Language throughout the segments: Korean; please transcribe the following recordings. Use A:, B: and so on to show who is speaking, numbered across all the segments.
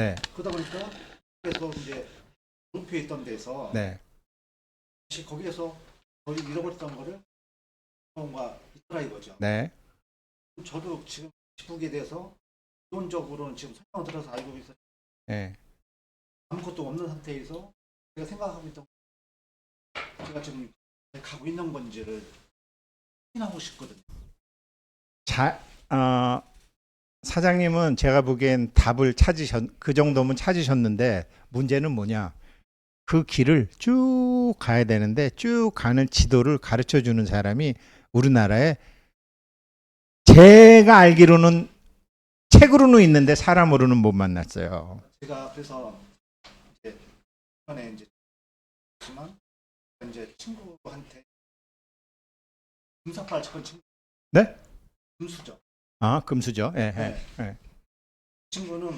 A: 네.
B: 그러다 보니까 그래서 이제 물표에 있던 데서
A: 네.
B: 혹시 거기에서 거의 잃어버렸던 거를 뭔가 있더라 이거죠.
A: 네.
B: 저도 지금 지북에 대해서 기본적으로는 지금 설명 들어서 알고 있어
A: 네.
B: 아무것도 없는 상태에서 제가 생각하고 있던 제가 지금 가고 있는 건지를 확인하고 싶거든요.
A: 자, 어, 사장님은 제가 보기엔 답을 찾으셨, 그 정도면 찾으셨는데 문제는 뭐냐? 그 길을 쭉 가야 되는데 쭉 가는 지도를 가르쳐 주는 사람이 우리나라에 제가 알기로는 책으로는 있는데 사람으로는 못 만났어요.
B: 제가 그래서 이제 전에 이제 지만 이제 친구한테 금사빨 쳤던 친구
A: 네?
B: 금수저
A: 아, 금수저. 예, 예.
B: 네.
A: 예.
B: 친구는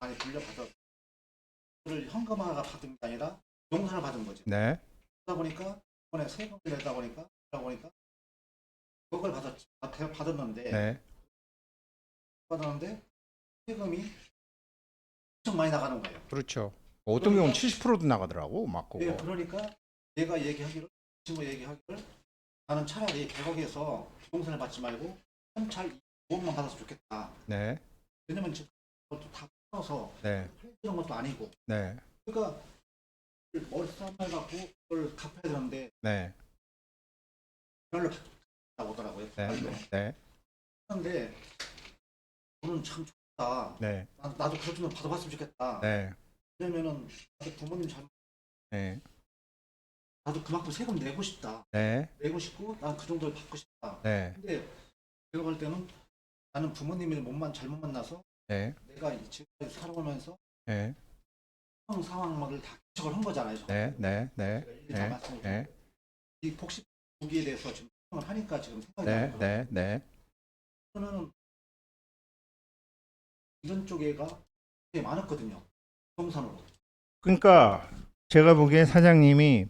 B: 많이 불려받아 그를 현금화가 받은 게 아니라 용산을 받은 거지.
A: 네.
B: 그러다 보니까 이번에 세금을 내다 보니까 그러다 보니까 그걸 받았 받- 받았는데
A: 네.
B: 받았는데 세금이 엄청 많이 나가는 거예요.
A: 그렇죠. 어떤 경우는 70%도 나가더라고. 막 그거.
B: 예, 그러니까 얘가 얘기하기를 친구 얘기하기를 나는 차라리 100억에서 부동산을 받지 말고 현찰 5억만 받았으면 좋겠다.
A: 네.
B: 왜냐면 지금 그것도 다 풀어서
A: 네.
B: 이런 것도 아니고
A: 네.
B: 그러니까 머리 싸움을 갖고 그걸 갚아야 되는데
A: 네.
B: 그걸로 받다고 오더라고요.
A: 네. 네.
B: 그런데 저는 참 좋다.
A: 네.
B: 나, 나도 그것 좀 받아봤으면 좋겠다.
A: 네.
B: 왜냐면은 부모님 잘
A: 네.
B: 나도 그만큼 세금 내고 싶다.
A: 네.
B: 내고 싶고 난 그 정도를 받고 싶다.
A: 네.
B: 근데 제가 볼 때는 나는 부모님을 못만 잘못 만나서
A: 네.
B: 내가 지금까지 살아오면서
A: 네.
B: 상 상황들을 다 기억을 한 거잖아요.
A: 네. 네. 네. 네. 네.
B: 이 복식 무기에 대해서 지금 설명을 하니까 지금 생각이
A: 네.
B: 나는 거예요.
A: 네. 네.
B: 그러면은 이런 쪽에가 되게 많았거든요. 부동산으로.
A: 그러니까 제가 보기엔 사장님이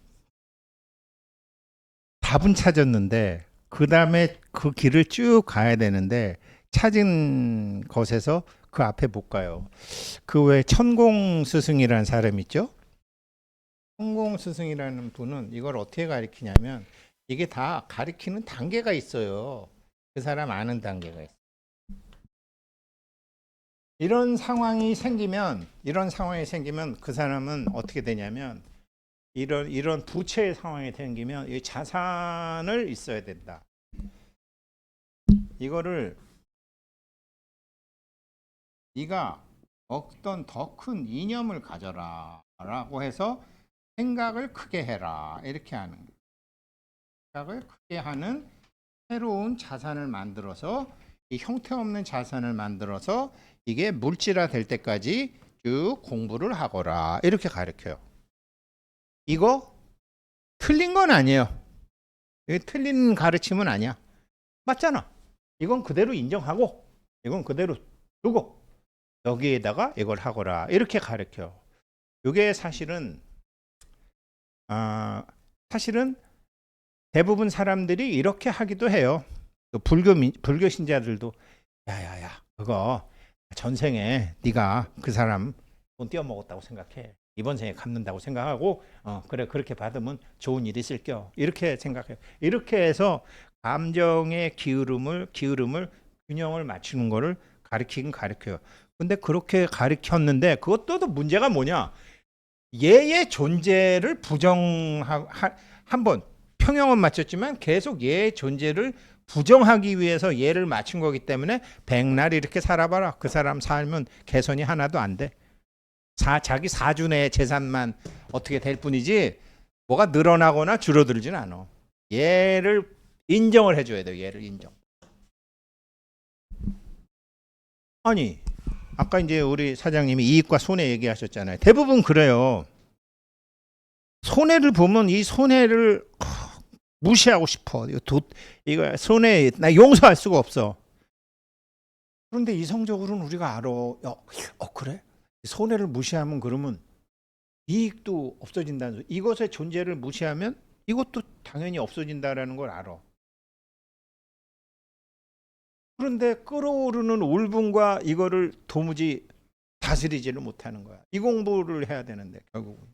A: 답은 찾았는데 그 다음에 그 길을 쭉 가야 되는데 찾은 것에서 그 앞에 못 가요. 그 외 천공 스승이라는 사람 있죠? 천공 스승이라는 분은 이걸 어떻게 가리키냐면 이게 다 가리키는 단계가 있어요. 그 사람 아는 단계가 있어요. 이런 상황이 생기면 이런 상황이 생기면 그 사람은 어떻게 되냐면 이런 이런 부채의 상황이 생기면 이 자산을 있어야 된다. 이거를 네가 어떤 더 큰 이념을 가져라라고 해서 생각을 크게 해라 이렇게 하는 거예요. 생각을 크게 하는 새로운 자산을 만들어서 이 형태 없는 자산을 만들어서 이게 물질화 될 때까지 쭉 공부를 하거라 이렇게 가르쳐요. 이거 틀린 건 아니에요. 이게 틀린 가르침은 아니야. 맞잖아. 이건 그대로 인정하고 이건 그대로 두고 여기에다가 이걸 하거라 이렇게 가르쳐. 이게 사실은 아 사실은 대부분 사람들이 이렇게 하기도 해요. 또 불교 민- 불교 신자들도 야야야 그거 전생에 네가 그 사람 돈 떼어 먹었다고 생각해. 이번 생에 갚는다고 생각하고 어 그래 그렇게 받으면 좋은 일이 있을 겨. 이렇게 생각해요. 이렇게 해서 감정의 기울음을 기울음을 균형을 맞추는 거를 가르치긴 가르쳐요. 근데 그렇게 가르쳤는데 그것도 또 문제가 뭐냐? 얘의 존재를 부정하 한번 평형은 맞췄지만 계속 얘의 존재를 부정하기 위해서 얘를 맞춘 거기 때문에 백날 이렇게 살아봐라. 그 사람 살면 개선이 하나도 안 돼. 사, 자기 사준의 재산만 어떻게 될 뿐이지 뭐가 늘어나거나 줄어들지는 않아. 얘를 인정을 해줘야 돼요. 얘를 인정. 아니 아까 이제 우리 사장님이 이익과 손해 얘기하셨잖아요. 대부분 그래요. 손해를 보면 이 손해를 무시하고 싶어. 이거 도, 이거 손해 나 용서할 수가 없어. 그런데 이성적으로는 우리가 알아. 야, 어 그래? 손해를 무시하면 그러면 이익도 없어진다는 소리. 이것의 존재를 무시하면 이것도 당연히 없어진다라는 걸 알아. 그런데 끓어오르는 울분과 이거를 도무지 다스리지를 못하는 거야. 이 공부를 해야 되는데 결국은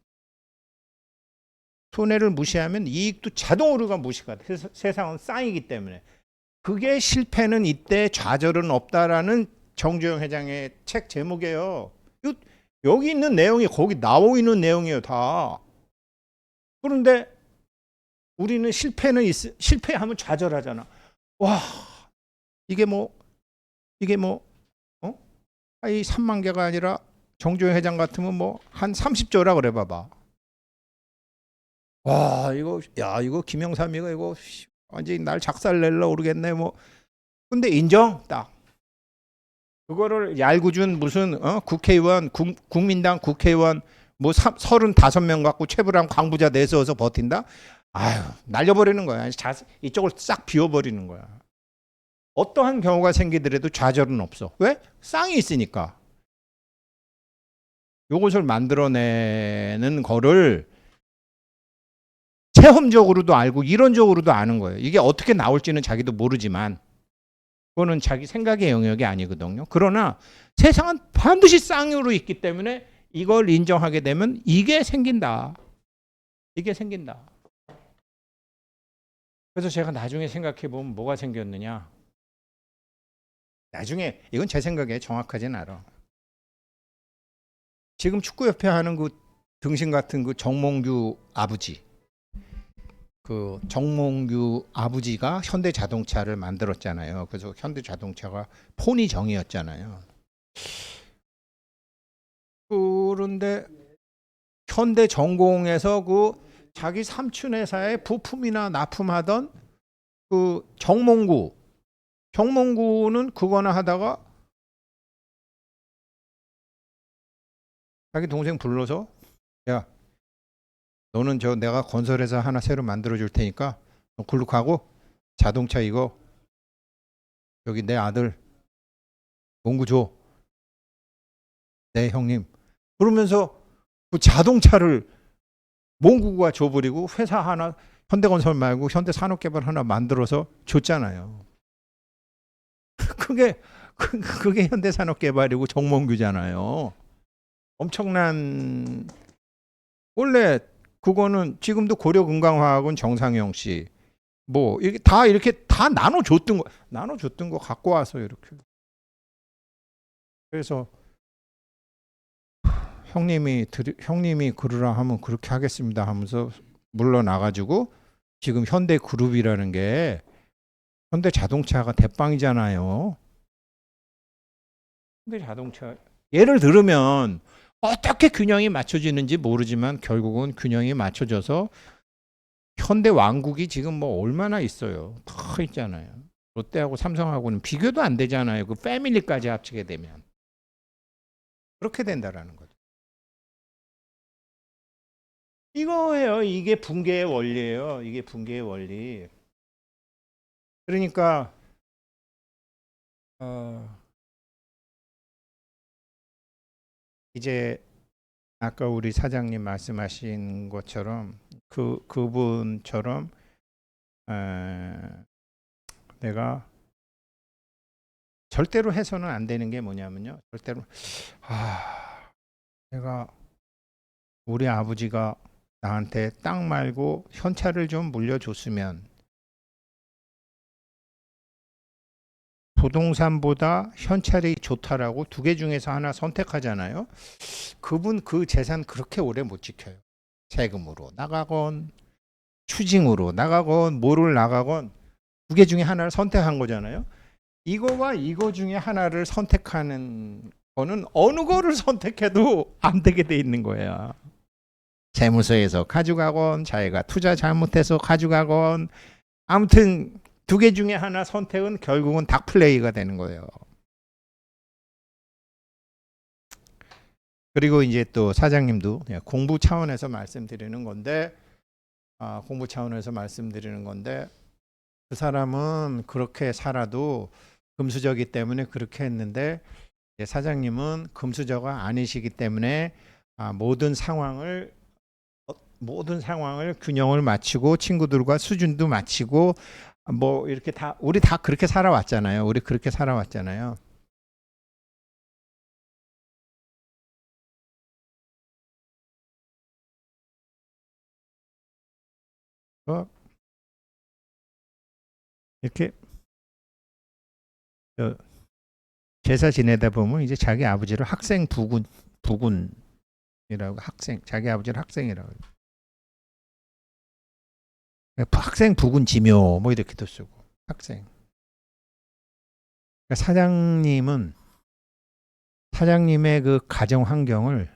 A: 손해를 무시하면 이익도 자동으로가 무시가 돼. 세- 세상은 쌍이기 때문에 그게 실패는 이때 좌절은 없다라는 정주영 회장의 책 제목이에요. 요- 여기 있는 내용이 거기 나와 있는 내용이에요 다. 그런데 우리는 실패는 있, 실패하면 좌절하잖아. 와 이게 뭐 이게 뭐 어? 이 3만 개가 아니라 정주영 회장 같으면 뭐 한 30조라 그래 봐봐. 와 이거 야 이거 김영삼이가 이거 씨, 완전히 날 작살 낼라 모르겠네 뭐. 근데 인정 딱. 그거를 얄궂은 무슨 어? 국회의원 국, 국민당 국회의원 뭐 35명 갖고 최불암 광부자 내세워서 버틴다? 아유 날려버리는 거야. 자, 이쪽을 싹 비워버리는 거야. 어떠한 경우가 생기더라도 좌절은 없어. 왜? 쌍이 있으니까. 요것을 만들어내는 거를 체험적으로도 알고 이론적으로도 아는 거예요. 이게 어떻게 나올지는 자기도 모르지만 그거는 자기 생각의 영역이 아니거든요. 그러나 세상은 반드시 쌍으로 있기 때문에 이걸 인정하게 되면 이게 생긴다. 이게 생긴다. 그래서 제가 나중에 생각해 보면 뭐가 생겼느냐? 나중에 이건 제 생각에 정확하진 않아. 지금 축구협회 하는 그 등신 같은 그 정몽규 아버지, 그 정몽규 아버지가 현대 자동차를 만들었잖아요. 그래서 현대 자동차가 폰이 정이었잖아요. 그런데 현대 전공에서 그 자기 삼촌 회사에 부품이나 납품하던 그 정몽구 정몽구는 그거나 하다가 자기 동생 불러서 야 너는 저 내가 건설회사 하나 새로 만들어 줄 테니까 너 글로 가고 자동차 이거 여기 내 아들 몽구 줘. 네 형님. 그러면서 그 자동차를 몽구가 줘버리고 회사 하나 현대건설 말고 현대산업개발 하나 만들어서 줬잖아요. 그게 그- 그게 현대산업개발이고 정몽규잖아요. 엄청난 원래 그거는 지금도 고려금강화학은 정상영 씨. 뭐 이게 다 이렇게 다 나눠줬던 거 나눠줬던 거 갖고 와서 이렇게 그래서 형님이 드리, 형님이 그러라 하면 그렇게 하겠습니다 하면서 물러나가지고 지금 현대 그룹이라는 게 현대 자동차가 대빵이잖아요. 현대 자동차 예를 들으면 어떻게 균형이 맞춰지는지 모르지만 결국은 균형이 맞춰져서 현대 왕국이 지금 뭐 얼마나 있어요. 다 있잖아요. 롯데하고 삼성하고는 비교도 안 되잖아요. 그 패밀리까지 합치게 되면 그렇게 된다라는 거죠. 이거예요. 이게 붕괴의 원리예요. 이게 붕괴의 원리. 그러니까 어, 이제 아까 우리 사장님 말씀하신 것처럼 그 그분처럼 에, 내가 절대로 해서는 안 되는 게 뭐냐면요. 절대로 아 내가 우리 아버지가 나한테 땅 말고 현찰을 좀 물려줬으면 부동산보다 현찰이 좋다라고 두 개 중에서 하나 선택하잖아요. 그분 그 재산 그렇게 오래 못 지켜요. 세금으로 나가건 추징으로 나가건 뭐를 나가건 두 개 중에 하나를 선택한 거잖아요. 이거와 이거 중에 하나를 선택하는 거는 어느 거를 선택해도 안 되게 돼 있는 거야. 재무서에서 가져가건 자기가 투자 잘못해서 가져가건 아무튼 두 개 중에 하나 선택은 결국은 닭플레이가 되는 거예요. 그리고 이제 또 사장님도 공부 차원에서 말씀드리는 건데 아, 공부 차원에서 말씀드리는 건데 그 사람은 그렇게 살아도 금수저기 때문에 그렇게 했는데 사장님은 금수저가 아니시기 때문에 아, 모든 상황을 어, 모든 상황을 균형을 맞추고 친구들과 수준도 맞추고 뭐 이렇게 다 우리 다 그렇게 살아왔잖아요. 우리 그렇게 살아왔잖아요. 어? 이렇게 제사 지내다 보면 이제 자기 아버지를 학생 부군 부군이라고 학생 자기 아버지를 학생이라고 학생 부군 지묘 뭐 이렇게도 쓰고 학생 그러니까 사장님은 사장님의 그 가정 환경을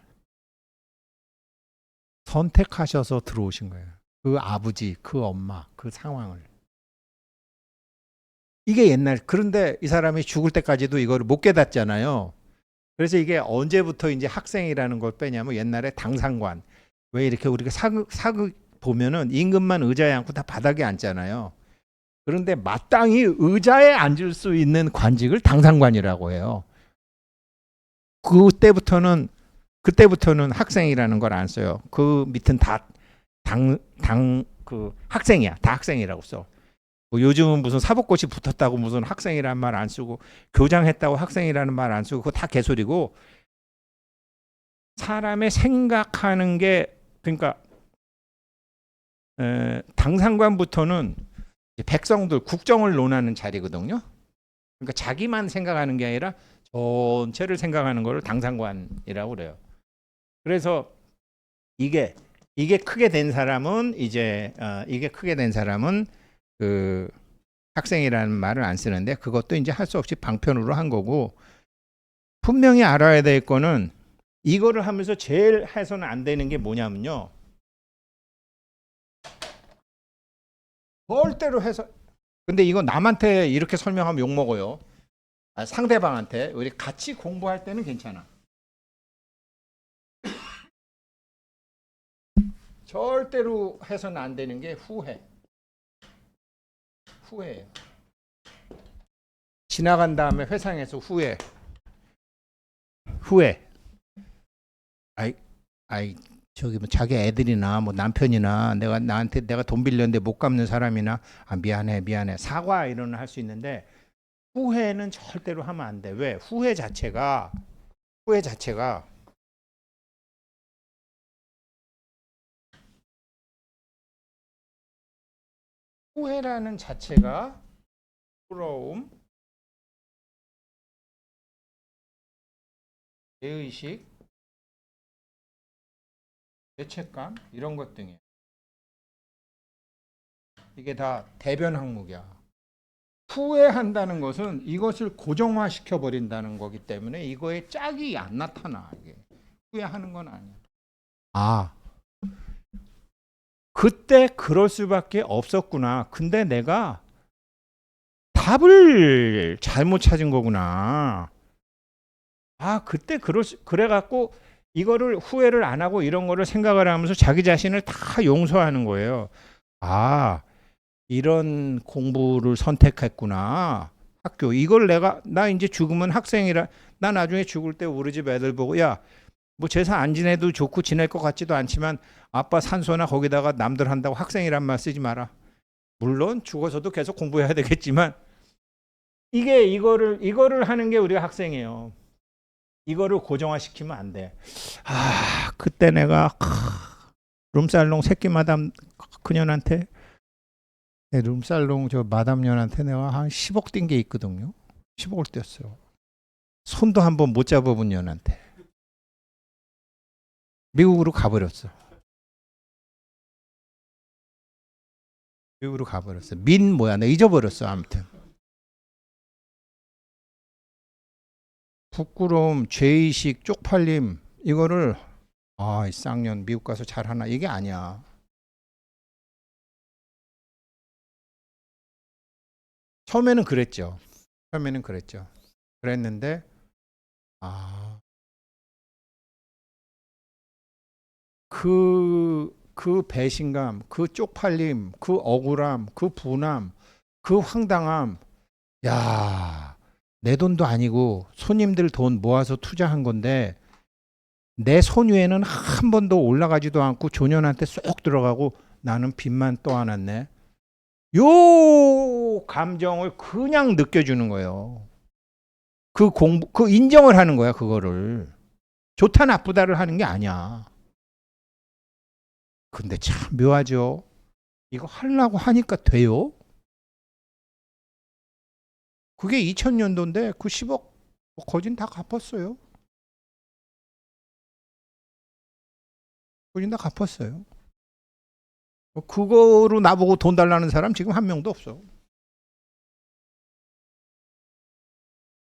A: 선택하셔서 들어오신 거예요. 그 아버지, 그 엄마, 그 상황을. 이게 옛날 그런데 이 사람이 죽을 때까지도 이거를 못 깨닫잖아요. 그래서 이게 언제부터 이제 학생이라는 걸 빼냐면 옛날에 당상관 왜 이렇게 우리가 사극 사극 보면은 임금만 의자에 앉고 다 바닥에 앉잖아요. 그런데 마땅히 의자에 앉을 수 있는 관직을 당상관이라고 해요. 그때부터는 그때부터는 학생이라는 걸 안 써요. 그 밑은 다 당 당 그 학생이야. 다 학생이라고 써. 뭐 요즘은 무슨 사법고시 붙었다고 무슨 학생이라는 말 안 쓰고 교장했다고 학생이라는 말 안 쓰고 그거 다 개소리고 사람의 생각하는 게 그러니까 에, 당상관부터는 백성들 국정을 논하는 자리거든요. 그러니까 자기만 생각하는 게 아니라 전체를 생각하는 거를 당상관이라고 그래요. 그래서 이게 이게 크게 된 사람은 이제 어, 이게 크게 된 사람은 그 학생이라는 말을 안 쓰는데 그것도 이제 할 수 없이 방편으로 한 거고 분명히 알아야 될 거는 이거를 하면서 제일 해서는 안 되는 게 뭐냐면요. 절대로 해서 근데 이거 남한테 이렇게 설명하면 욕 먹어요. 아, 상대방한테 우리 같이 공부할 때는 괜찮아. 절대로 해서는 안 되는 게 후회. 후회예요. 지나간 다음에 회상에서 후회. 후회. 아이, 아이, 저기 뭐 자기 애들이나 뭐 남편이나 내가 나한테 내가 돈 빌렸는데 못 갚는 사람이나 아 미안해 미안해 사과 이런 할 수 있는데 후회는 절대로 하면 안 돼. 왜? 후회 자체가 후회 자체가 후회라는 자체가 부러움, 죄의식, 죄책감 이런 것 등이에요. 이게 다 대변 항목이야. 후회한다는 것은 이것을 고정화시켜 버린다는 거기 때문에 이거에 짝이 안 나타나 이게 후회하는 건 아니야. 아 그때 그럴 수밖에 없었구나. 근데 내가 답을 잘못 찾은 거구나. 아 그때 그럴 수, 그래 갖고 이거를 후회를 안 하고 이런 거를 생각을 하면서 자기 자신을 다 용서하는 거예요. 아 이런 공부를 선택했구나. 학교 이걸 내가 나 이제 죽으면 학생이라 나 나중에 죽을 때 우리 집 애들 보고 야 뭐 제사 안 지내도 좋고 지낼 것 같지도 않지만 아빠 산소나 거기다가 남들 한다고 학생이란 말 쓰지 마라. 물론 죽어서도 계속 공부해야 되겠지만 이게 이거를 이거를 하는 게 우리가 학생이에요. 이거를 고정화시키면 안 돼. 아 그때 내가 크, 룸살롱 새끼 마담 그년한테 네, 룸살롱 저 마담년한테 내가 한 10억 뛴게 있거든요. 10억을 뛰었어요. 손도 한 번 못 잡아본 년한테. 미국으로 가버렸어. 미국으로 가버렸어. 민 뭐야? 나 잊어버렸어. 아무튼. 부끄러움, 죄의식, 쪽팔림 이거를 아, 이 쌍년 미국 가서 잘하나 이게 아니야. 처음에는 그랬죠. 처음에는 그랬죠. 그랬는데 아. 그, 그 배신감, 그 쪽팔림, 그 억울함, 그 분함, 그 황당함. 야, 내 돈도 아니고 손님들 돈 모아서 투자한 건데 내 손위에는 한 번도 올라가지도 않고 조년한테 쏙 들어가고 나는 빚만 떠안았네. 요 감정을 그냥 느껴주는 거예요. 그 공부, 그 인정을 하는 거야, 그거를. 좋다, 나쁘다를 하는 게 아니야. 근데 참 묘하죠. 이거 하려고 하니까 돼요? 그게 2000년도인데 그 10억 뭐 거진 다 갚았어요. 거진 다 갚았어요. 뭐 그거로 나보고 돈 달라는 사람 지금 한 명도 없어.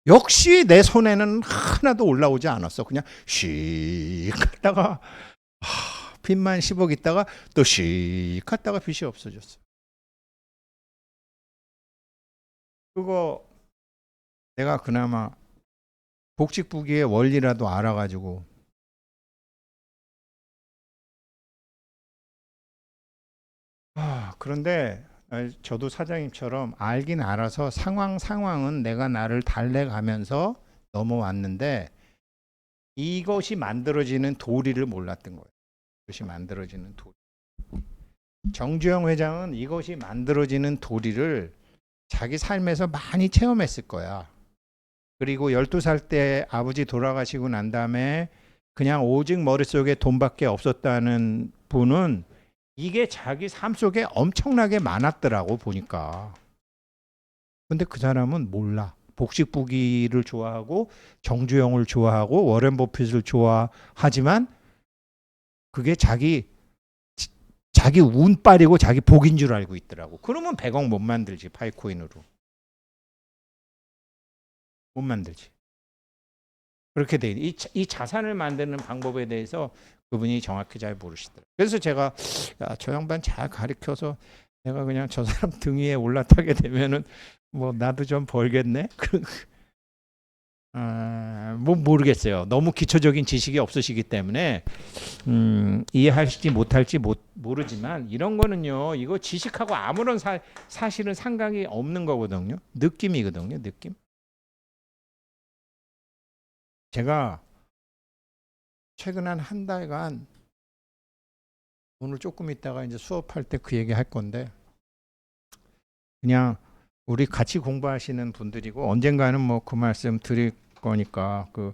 A: 역시 내 손에는 하나도 올라오지 않았어. 그냥 씩 하다가 하, 빚만 10억 있다가 또씩 하다가 빚이 없어졌어. 그거 내가 그나마 복직부기의 원리라도 알아가지고 아 그런데 아, 저도 사장님처럼 알긴 알아서 상황 상황은 내가 나를 달래가면서 넘어왔는데 이것이 만들어지는 도리를 몰랐던 거예요. 이것이 만들어지는 도리. 정주영 회장은 이것이 만들어지는 도리를 자기 삶에서 많이 체험했을 거야. 그리고 12살 때 아버지 돌아가시고 난 다음에 그냥 오직 머릿속에 돈밖에 없었다는 분은 이게 자기 삶 속에 엄청나게 많았더라고 보니까. 근데 그 사람은 몰라. 복식부기를 좋아하고 정주영을 좋아하고 워렌 버핏을 좋아하지만 그게 자기 지- 자기 운빨이고 자기 복인 줄 알고 있더라고. 그러면 100억 못 만들지 파이코인으로. 못 만들지. 그렇게 돼. 이, 자- 이 자산을 만드는 방법에 대해서 그분이 정확히 잘 모르시더라고요. 그래서 제가 야, 저 양반 잘 가르쳐서 내가 그냥 저 사람 등 위에 올라타게 되면은 뭐 나도 좀 벌겠네. 그 아, 뭐 모르겠어요. 너무 기초적인 지식이 없으시기 때문에 음, 이해하실지 못할지 못, 모르지만 이런 거는요. 이거 지식하고 아무런 사, 사실은 상관이 없는 거거든요. 느낌이거든요. 느낌. 제가 최근 한 한 달간 오늘 조금 있다가 이제 수업할 때 그 얘기 할 건데 그냥 우리 같이 공부하시는 분들이고 언젠가는 뭐 그 말씀 드릴 거니까 그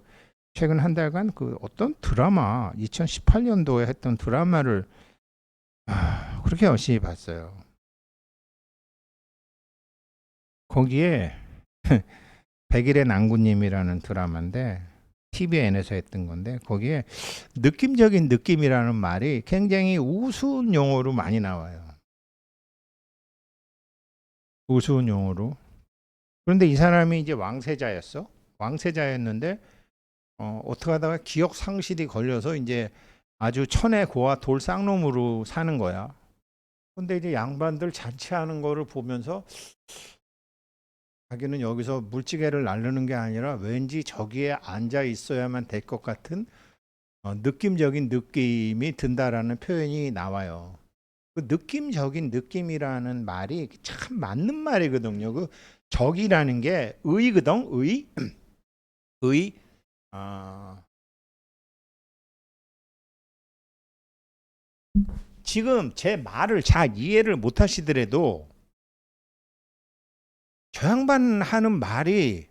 A: 최근 한 달간 그 어떤 드라마 2018년도에 했던 드라마를 아, 그렇게 열심히 봤어요. 거기에 백일의 난구님이라는 드라마인데 TVN에서 했던 건데 거기에 느낌적인 느낌이라는 말이 굉장히 우스운 용어로 많이 나와요. 우스운 용어로. 그런데 이 사람이 이제 왕세자였어. 왕세자였는데 어, 어떻게 하다가 기억 상실이 걸려서 이제 아주 천의 고와 돌 쌍놈으로 사는 거야. 근데 이제 양반들 잔치하는 거를 보면서 자기는 여기서 물지개를 나르는 게 아니라 왠지 저기에 앉아 있어야만 될 것 같은 어, 느낌적인 느낌이 든다라는 표현이 나와요. 그 느낌적인 느낌이라는 말이 참 맞는 말이거든요. 그 적이라는 게 의거든, 의, 의. 아, 지금 제 말을 잘 이해를 못 하시더라도 저 양반 하는 말이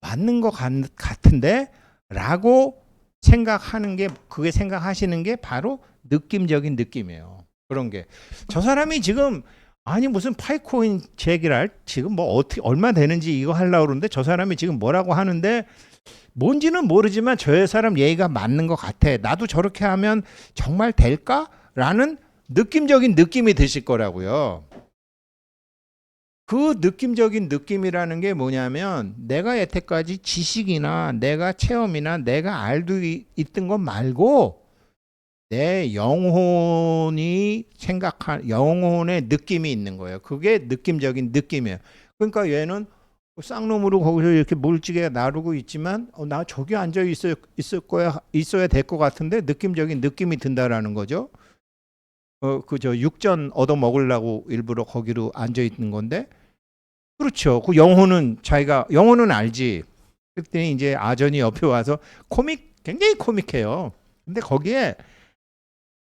A: 맞는 것 같, 같은데 라고 생각하는 게 그게 생각하시는 게 바로 느낌적인 느낌이에요. 그런 게 저 사람이 지금 아니 무슨 파이코인 제기랄 지금 뭐 어떻게 얼마 되는지 이거 하려고 그러는데 저 사람이 지금 뭐라고 하는데 뭔지는 모르지만 저 사람 얘기가 맞는 것 같아. 나도 저렇게 하면 정말 될까?라는 느낌적인 느낌이 드실 거라고요. 그 느낌적인 느낌이라는 게 뭐냐면 내가 여태까지 지식이나 내가 체험이나 내가 알고 이- 있던 것 말고 내 영혼이 생각한 영혼의 느낌이 있는 거예요. 그게 느낌적인 느낌이에요. 그러니까 얘는 쌍놈으로 거기서 이렇게 물지개 나르고 있지만 어, 나 저기 앉아 있어 있을 거야 있어야 될 것 같은데 느낌적인 느낌이 든다라는 거죠. 어 그 저 육전 얻어 먹으려고 일부러 거기로 앉아 있는 건데 그렇죠. 그 영혼은 자기가 영혼은 알지. 그때 이제 아전이 옆에 와서 코믹 굉장히 코믹해요. 근데 거기에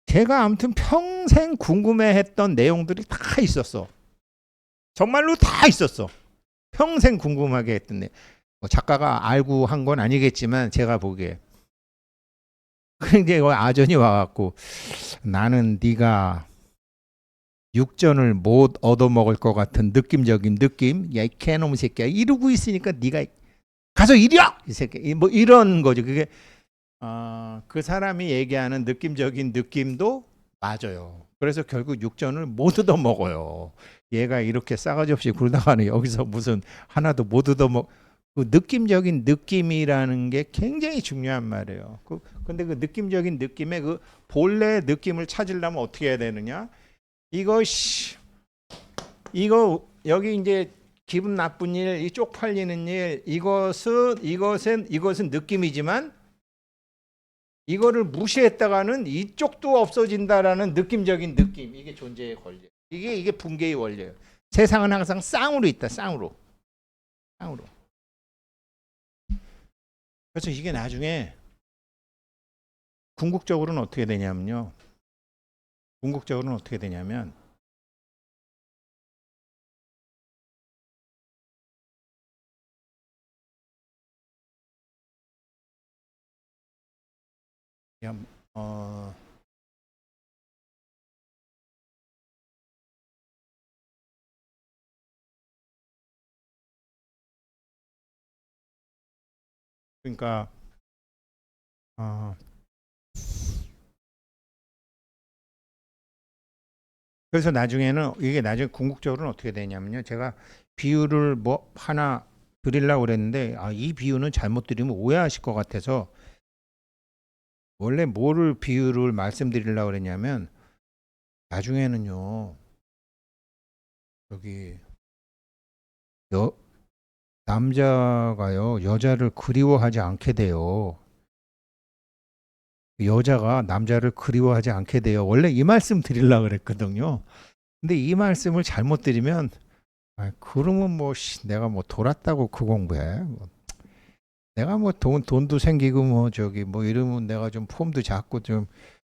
A: 제가 아무튼 평생 궁금해했던 내용들이 다 있었어. 정말로 다 있었어. 평생 궁금하게 했던 내. 뭐 작가가 알고 한 건 아니겠지만 제가 보기에. 근데 그 아전이 와갖고 나는 네가 육전을 못 얻어먹을 것 같은 느낌적인 느낌. 야 이 개놈 새끼야. 이러고 있으니까 네가 가서 이리야 이 새끼. 이뭐 이런 거죠 그게 어, 그 사람이 얘기하는 느낌적인 느낌도 맞아요. 그래서 결국 육전을 못 얻어먹어요. 얘가 이렇게 싸가지 없이 굴다가는 여기서 무슨 하나도 못 얻어먹 그 느낌적인 느낌이라는 게 굉장히 중요한 말이에요. 그 근데 그 느낌적인 느낌의 그 본래 느낌을 찾으려면 어떻게 해야 되느냐? 씨 이거 여기 이제 기분 나쁜 일, 이 쪽팔리는 일, 이것은 이것은 이것은 느낌이지만 이거를 무시했다가는 이쪽도 없어진다라는 느낌적인 느낌 이게 존재의 권리. 이게 이게 붕괴의 원리예요. 세상은 항상 쌍으로 있다. 쌍으로. 쌍으로. 그래서 이게 나중에 궁극적으로는 어떻게 되냐면요. 궁극적으로는 어떻게 되냐면 그냥 어 그러니까 어 그래서 나중에는 이게 나중에 궁극적으로는 어떻게 되냐면요. 제가 비유를 뭐 하나 드리려고 그랬는데 아, 이 비유는 잘못 드리면 오해하실 것 같아서 원래 뭐를 비유를 말씀드리려고 그랬냐면 나중에는요. 여기 여 남자가요 여자를 그리워하지 않게 돼요. 여자가 남자를 그리워하지 않게 돼요. 원래 이 말씀 드리려고 그랬거든요. 근데 이 말씀을 잘못 드리면 아, 그러면 뭐 씨, 내가 뭐 돌았다고 그 공부해. 뭐, 내가 뭐 돈 돈도 생기고 뭐 저기 뭐 이러면 내가 좀 폼도 잡고 좀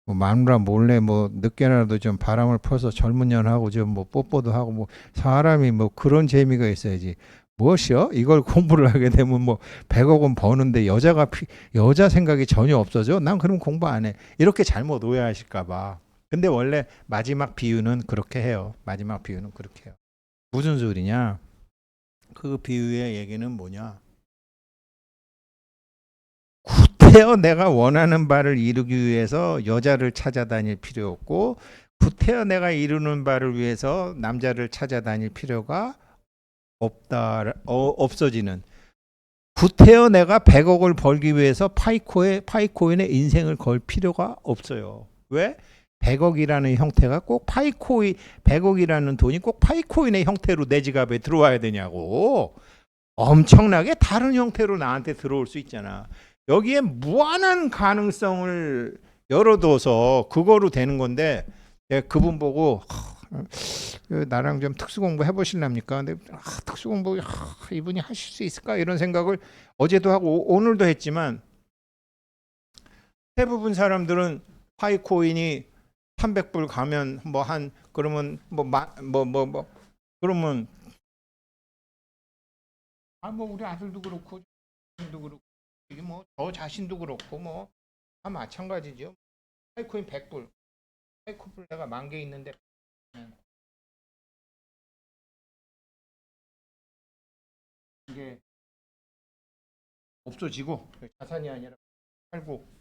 A: 뭐 마누라 몰래 뭐 늦게라도 좀 바람을 퍼서 젊은 년하고 좀 뭐 뽀뽀도 하고 뭐 사람이 뭐 그런 재미가 있어야지. 무엇이요? 이걸 공부를 하게 되면 뭐 100억 원 버는데 여자가 피, 여자 생각이 전혀 없어져? 난 그럼 공부 안 해. 이렇게 잘못 오해하실까 봐. 근데 원래 마지막 비유는 그렇게 해요. 마지막 비유는 그렇게 해요. 무슨 소리냐? 그 비유의 얘기는 뭐냐? 구태여 내가 원하는 바를 이루기 위해서 여자를 찾아다닐 필요 없고 구태여 내가 이루는 바를 위해서 남자를 찾아다닐 필요가 없다 어, 없어지는 구태여 내가 100억을 벌기 위해서 파이코에 파이코인의 인생을 걸 필요가 없어요. 왜? 100억이라는 형태가 꼭 파이코인 100억이라는 돈이 꼭 파이코인의 형태로 내 지갑에 들어와야 되냐고. 엄청나게 다른 형태로 나한테 들어올 수 있잖아. 여기에 무한한 가능성을 열어둬서 그거로 되는 건데 그분 보고 나랑 좀 특수 공부 해보실랍니까? 근데 아, 특수 공부 아, 이분이 하실 수 있을까 이런 생각을 어제도 하고 오- 오늘도 했지만 대부분 사람들은 파이코인이 300불 가면 뭐 한 그러면 뭐뭐뭐뭐 그러면 아 뭐 우리 아들도 그렇고 도 그렇고 이게 뭐 저 자신도 그렇고 뭐 다 마찬가지죠. 파이코인 100불 파이코인 내가 만 개 있는데 이게 없어지고 자산이 아니라 팔고